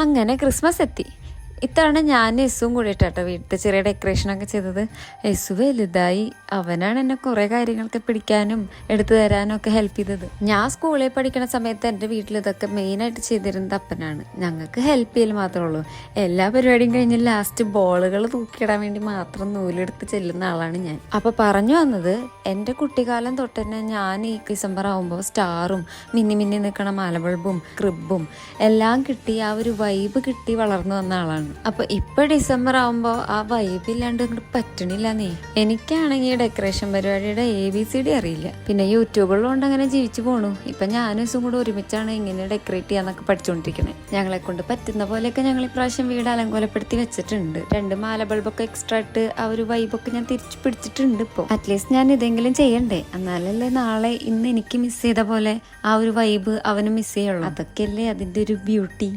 അങ്ങനെ ക്രിസ്മസ് എത്തി. ഇത്തവണ ഞാൻ യെസുവും കൂടിയിട്ടാട്ടോ വീട്ടിൽ ചെറിയ ഡെക്കറേഷനൊക്കെ ചെയ്തത്. യെസു വലുതായി അവനാണ് എന്നെ കുറേ കാര്യങ്ങളൊക്കെ പിടിക്കാനും എടുത്തു തരാനും ഒക്കെ ഹെൽപ്പ് ചെയ്തത്. ഞാൻ സ്കൂളിൽ പഠിക്കുന്ന സമയത്ത് എന്റെ വീട്ടിൽ ഇതൊക്കെ മെയിനായിട്ട് ചെയ്തിരുന്നത് അപ്പനാണ്. ഞങ്ങൾക്ക് ഹെൽപ്പ് ചെയ്യൽ മാത്രമേ ഉള്ളൂ. എല്ലാ പരിപാടിയും കഴിഞ്ഞ് ലാസ്റ്റ് ബോളുകൾ തൂക്കിയിടാൻ വേണ്ടി മാത്രം നൂലെടുത്ത് ചെല്ലുന്ന ആളാണ് ഞാൻ. അപ്പോൾ പറഞ്ഞു വന്നത് എന്റെ കുട്ടിക്കാലം തൊട്ട് തന്നെ ഞാൻ ഈ ഡിസംബർ ആകുമ്പോൾ സ്റ്റാറും മിന്നി മിന്നി നിൽക്കണ മാലബൾബും ക്രിബും എല്ലാം കിട്ടി ആ ഒരു വൈബ് കിട്ടി വളർന്നു വന്ന ആളാണ്. അപ്പൊ ഇപ്പൊ ഡിസംബർ ആകുമ്പോൾ ആ വൈബ് ഇല്ലാണ്ട് ഇങ്ങോട്ട് പറ്റണില്ല നീ എനിക്കാണെങ്കിൽ ഡെക്കറേഷൻ പരിപാടിയുടെ എ ബി സി ഡി അറിയില്ല. പിന്നെ യൂട്യൂബുള്ളതുകൊണ്ട് അങ്ങനെ ജീവിച്ചു പോണു. ഇപ്പൊ ഞാനും ഇസും കൂടെ ഒരുമിച്ചാണ് ഇങ്ങനെ ഡെക്കറേറ്റ് ചെയ്യാന്നൊക്കെ പഠിച്ചുകൊണ്ടിരിക്കണേ ഞങ്ങളെ കൊണ്ട് പറ്റുന്ന പോലെയൊക്കെ ഞങ്ങൾ ഇപ്രാവശ്യം വീട് അലങ്കോലപ്പെടുത്തി വെച്ചിട്ടുണ്ട്. രണ്ട് മാല ബൾബൊക്കെ എക്സ്ട്രാ ഇട്ട് ആ ഒരു വൈബൊക്കെ ഞാൻ തിരിച്ചു പിടിച്ചിട്ടുണ്ട് ഇപ്പോൾ അറ്റ്ലീസ്റ്റ് ഞാൻ ഇതെങ്കിലും ചെയ്യണ്ടേ. എന്നാലല്ലേ നാളെ ഇന്ന് എനിക്ക് മിസ് ചെയ്ത പോലെ ആ ഒരു വൈബ് അവന് മിസ് ചെയ്യുള്ളൂ. അതൊക്കെയല്ലേ അതിന്റെ ഒരു ബ്യൂട്ടി